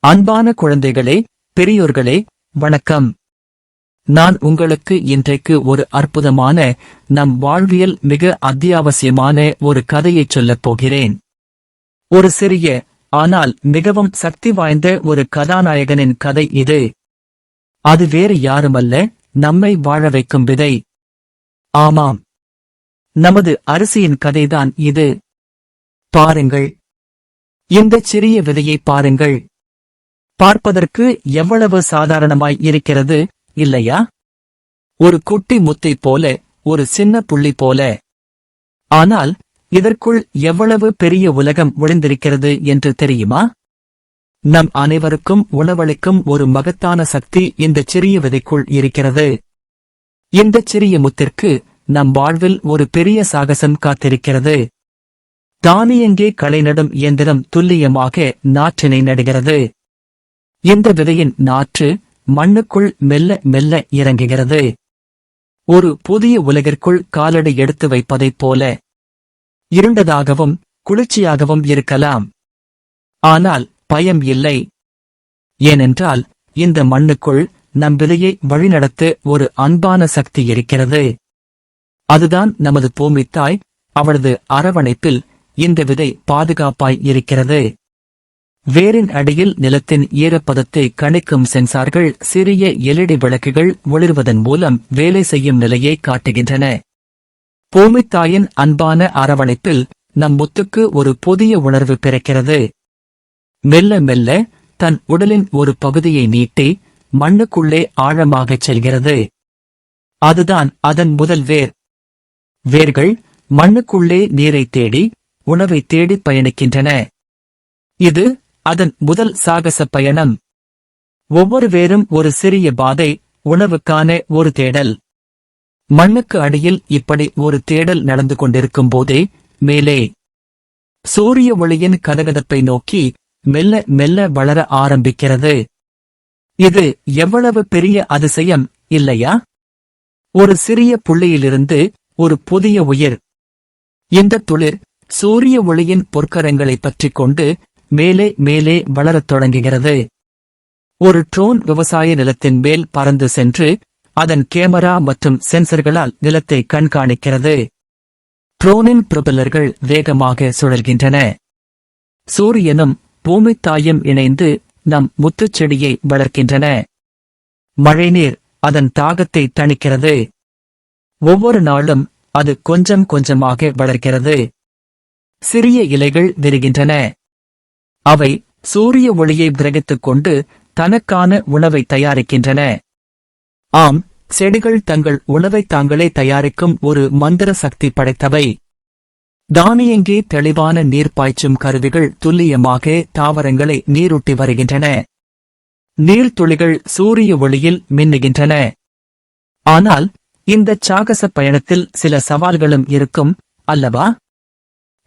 அன்பான குழந்தைகளே பெரியோர்களே வணக்கம். நான் உங்களுக்கு இன்றைக்கு ஒரு அற்புதமான நம் வாழ்வியல் மிக அத்தியாவசியமான ஒரு கதையைச் சொல்லப் போகிறேன். ஒரு சிறிய ஆனால் மிகவும் சக்தி வாய்ந்த ஒரு கதாநாயகனின் கதை இது. அது வேறு யாருமல்ல நம்மை வாழ வைக்கும் விதை. ஆமாம். நமது அரிசியின் கதைதான் இது. பாருங்கள். இந்த சிறிய விதையை பாருங்கள். பார்ப்பதற்கு எவ்வளவு சாதாரணமாய் இருக்கிறது இல்லையா? ஒரு குட்டி முத்தை போல ஒரு சின்ன புள்ளி போல. ஆனால் இதற்குள் எவ்வளவு பெரிய உலகம் ஒளிந்திருக்கிறது என்று தெரியுமா? நம் அனைவருக்கும் உணவளிக்கும் ஒரு மகத்தான சக்தி இந்த சிறிய விதைக்குள் இருக்கிறது. இந்த சிறிய முத்திற்கு நம் வாழ்வில் ஒரு பெரிய சாகசம் காத்திருக்கிறது. தானியங்கே களைநடும் இயந்திரம் துல்லியமாக நாற்றினை நடுகிறது. இந்த விதையின் நாற்று மண்ணுக்குள் மெல்ல மெல்ல இறங்குகிறது? ஒரு புதிய உலகிற்குள் காலடி எடுத்து வைப்பதைப் போல இருண்டதாகவும் குளிர்ச்சியாகவும் இருக்கலாம். ஆனால் பயம் இல்லை. ஏனென்றால் இந்த மண்ணுக்குள் நம் விதையை வழிநடத்த ஒரு அன்பான சக்தி இருக்கிறது. அதுதான் நமது பூமித்தாய் அவளது அரவணைப்பில் இந்த விதை பாதுகாப்பாய் இருக்கிறது. வேரின் அடியில் நிலத்தின் ஈரப்பதத்தை கணிக்கும் சென்சார்கள் சிறிய எல்இடி விளக்குகள் ஒளிர்வதன் மூலம் வேலை செய்யும் நிலையை காட்டுகின்றன. பூமித்தாயின் அன்பான அரவணைப்பில் நம் முத்துக்கு ஒரு புதிய உணர்வு பிறக்கிறது. மெல்ல மெல்ல தன் உடலின் ஒரு பகுதியை நீட்டி மண்ணுக்குள்ளே ஆழமாகச் செல்கிறது. அதுதான் அதன் முதல் வேர். வேர்கள் மண்ணுக்குள்ளே நீரை தேடி உணவை தேடி பயணிக்கின்றன. இது அதன் முதல் சாகச பயணம். ஒவ்வொரு வேரும் ஒரு சிறிய பாதை உணவுக்கான ஒரு தேடல். மண்ணுக்கு அடியில் இப்படி ஒரு தேடல் நடந்து கொண்டிருக்கும் போதே மேலே. சூரிய ஒளியின் கதகதப்பை நோக்கி மெல்ல மெல்ல வளர ஆரம்பிக்கிறது. இது எவ்வளவு பெரிய அதிசயம் இல்லையா? ஒரு சிறிய புள்ளியிலிருந்து ஒரு புதிய உயிர். இந்த துளிர் சூரிய ஒளியின் பொற்கரங்களை பற்றிக் கொண்டு மேலே மேலே வளரத் தொடங்குகிறது. ஒரு ட்ரோன் விவசாய நிலத்தின் மேல் பறந்து சென்று அதன் கேமரா மற்றும் சென்சர்களால் நிலத்தை கண்காணிக்கிறது. ட்ரோனின் புரபலர்கள் வேகமாக சுழல்கின்றன. சூரியனும் பூமி தாயும் இணைந்து நம் முத்துச் செடியை வளர்க்கின்றன. மழைநீர் அதன் தாகத்தை தணிக்கிறது. ஒவ்வொரு நாளும் அது கொஞ்சம் கொஞ்சமாக வளர்கிறது. சிறிய இலைகள் விரிகின்றன. அவை சூரிய ஒளியை கிரகித்துக் கொண்டு தனக்கான உணவை தயாரிக்கின்றன. ஆம் செடிகள் தங்கள் உணவை தாங்களே தயாரிக்கும் ஒரு மந்திர சக்தி படைத்தவை. தானியங்கே தெளிவான நீர் பாய்ச்சும் கருவிகள் துல்லியமாக தாவரங்களை நீரூட்டி வருகின்றன. நீர்த்துளிகள் சூரிய ஒளியில் மின்னுகின்றன. ஆனால் இந்த சாகச பயணத்தில் சில சவால்களும் இருக்கும் அல்லவா?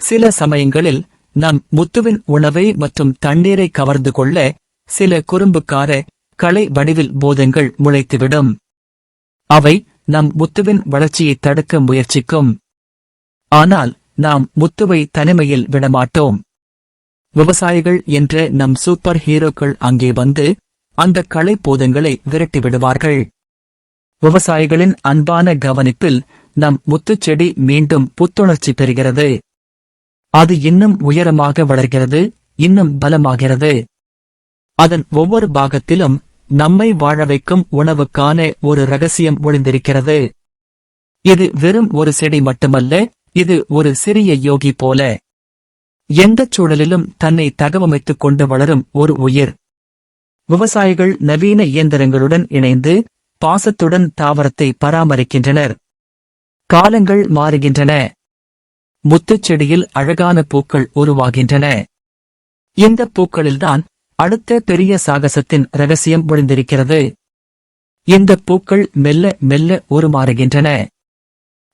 சில சமயங்களில் நம் முத்துவின் உணவை மற்றும் தண்ணீரை கவர்ந்து கொள்ள சில குறும்புக்கார கலை வடிவில் போதங்கள் முளைத்துவிடும். அவை நம் முத்துவின் வளர்ச்சியை தடுக்க முயற்சிக்கும். ஆனால் நாம் முத்துவை தனிமையில் விடமாட்டோம். விவசாயிகள் என்ற நம் சூப்பர் ஹீரோக்கள் அங்கே வந்து அந்த கலை போதங்களை விரட்டி விடுவார்கள். விவசாயிகளின் அன்பான கவனிப்பில் நம் முத்துச்செடி மீண்டும் புத்துணர்ச்சி பெறுகிறது. அது இன்னும் உயரமாக வளர்கிறது இன்னும் பலமாகிறது. அதன் ஒவ்வொரு பாகத்திலும் நம்மை வாழ வைக்கும் உணவுக்கான ஒரு ரகசியம் ஒளிந்திருக்கிறது. இது வெறும் ஒரு செடி மட்டுமல்ல இது ஒரு சிறிய யோகி போல. எந்தச் சூழலிலும் தன்னை தகவமைத்துக் கொண்டு வளரும் ஒரு உயிர். விவசாயிகள் நவீன இயந்திரங்களுடன் இணைந்து பாசத்துடன் தாவரத்தை பராமரிக்கின்றனர். காலங்கள் மாறுகின்றன. முத்துச் செடியில் அழகான பூக்கள் உருவாகின்றன. இந்த பூக்களில்தான் அடுத்த பெரிய சாகசத்தின் ரகசியம் ஒளிந்திருக்கிறது. இந்த பூக்கள் மெல்ல மெல்ல உருமாறுகின்றன.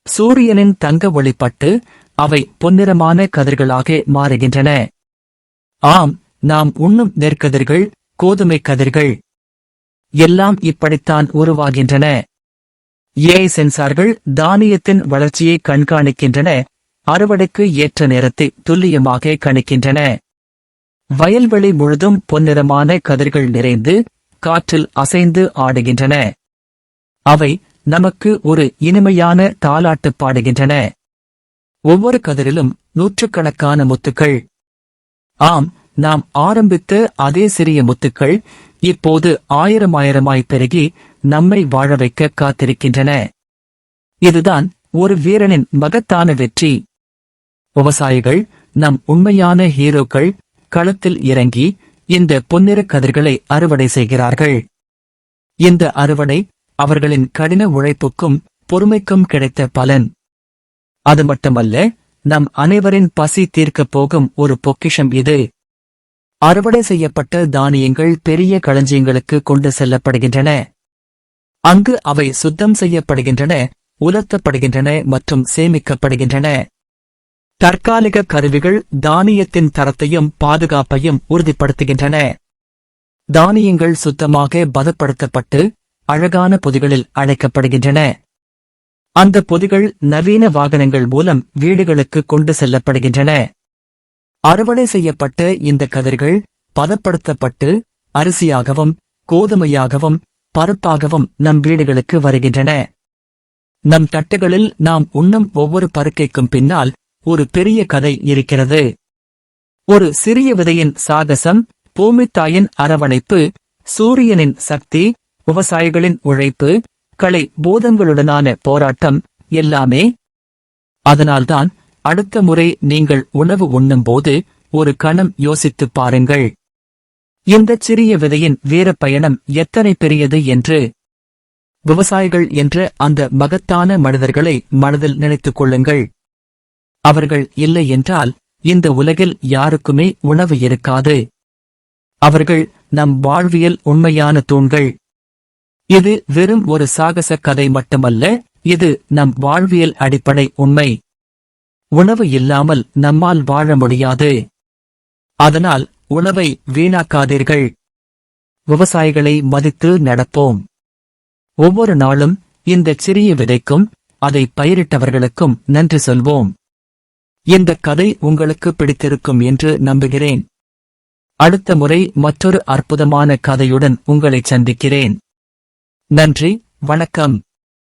சூரியனின் தங்க ஒளிப்பட்டு அவை பொன்னிறமான கதிர்களாக மாறுகின்றன. ஆம் நாம் உண்ணும் நெற்கதிர்கள் கோதுமை கதிர்கள். எல்லாம் இப்படித்தான் உருவாகின்றன. ஏஐ சென்சார்கள் தானியத்தின் வளர்ச்சியை கண்காணிக்கின்றன. அறுவடைக்கு ஏற்ற நேரத்தை துல்லியமாக கணிக்கின்றன. வயல்வெளி முழுதும் பொன்னிறமான கதிர்கள் நிறைந்து காற்றில் அசைந்து ஆடுகின்றன. அவை நமக்கு ஒரு இனிமையான தாலாட்டு பாடுகின்றன. ஒவ்வொரு கதிரிலும் நூற்றுக்கணக்கான முத்துக்கள். ஆம் நாம் ஆரம்பித்த அதே சிறிய முத்துக்கள் இப்போது ஆயிரம் ஆயிரமாய் பெருகி நம்மை வாழ வைக்க காத்திருக்கின்றன. இதுதான் ஒரு வீரனின் மகத்தான வெற்றி. விவசாயிகள் நம் உண்மையான ஹீரோக்கள் களத்தில் இறங்கி இந்த பொன்னிற கதிர்களை அறுவடை செய்கிறார்கள். இந்த அறுவடை அவர்களின் கடின உழைப்புக்கும் பொறுமைக்கும் கிடைத்த பலன். அது மட்டுமல்ல நம் அனைவரின் பசி தீர்க்கப் போகும் ஒரு பொக்கிஷம் இது. அறுவடை செய்யப்பட்ட தானியங்கள் பெரிய களஞ்சியங்களுக்கு கொண்டு செல்லப்படுகின்றன. அங்கு அவை சுத்தம் செய்யப்படுகின்றன உலர்த்தப்படுகின்றன மற்றும் சேமிக்கப்படுகின்றன. தற்காலிக கருவிகள் தானியத்தின் தரத்தையும் பாதுகாப்பையும் உறுதிப்படுத்துகின்றன. தானியங்கள் சுத்தமாக பதப்படுத்தப்பட்டு அழகான பொதிகளில் அழைக்கப்படுகின்றன. அந்த பொதிகள் நவீன வாகனங்கள் மூலம் வீடுகளுக்கு கொண்டு செல்லப்படுகின்றன. அறுவடை செய்யப்பட்ட இந்த கதிர்கள் பதப்படுத்தப்பட்டு அரிசியாகவும் கோதுமையாகவும் பருப்பாகவும் நம் வீடுகளுக்கு வருகின்றன. நம் தட்டுகளில் நாம் உண்ணும் ஒவ்வொரு பருக்கைக்கும் பின்னால் ஒரு பெரிய கதை இருக்கிறது. ஒரு சிறிய விதையின் சாகசம் பூமித்தாயின் அரவணைப்பு சூரியனின் சக்தி விவசாயிகளின் உழைப்பு களை பூதங்களுடனான போராட்டம் எல்லாமே. அதனால்தான் அடுத்த முறை நீங்கள் உணவு உண்ணும்போது ஒரு கணம் யோசித்துப் பாருங்கள். இந்தச் சிறிய விதையின் வீரப்பயணம் எத்தனை பெரியது என்று. விவசாயிகள் என்ற அந்த மகத்தான மனிதர்களை மனதில் நினைத்துக் கொள்ளுங்கள். அவர்கள் இல்லை என்றால் இந்த உலகில் யாருக்குமே உணவு இருக்காது. அவர்கள் நம் வாழ்வியல் உண்மையான தூண்கள். இது வெறும் ஒரு சாகச கதை மட்டுமல்ல இது நம் வாழ்வியல் அடிப்படை உண்மை. உணவு இல்லாமல் நம்மால் வாழ முடியாது. அதனால் உணவை வீணாக்காதீர்கள். விவசாயிகளை மதித்து நடப்போம். ஒவ்வொரு நாளும் இந்த சிறிய விதைக்கும் அதை பயிரிட்டவர்களுக்கும் நன்றி சொல்வோம். இந்த கதை உங்களுக்கு பிடித்திருக்கும் என்று நம்புகிறேன். அடுத்த முறை மற்றொரு அற்புதமான கதையுடன் உங்களை சந்திக்கிறேன். நன்றி வணக்கம்.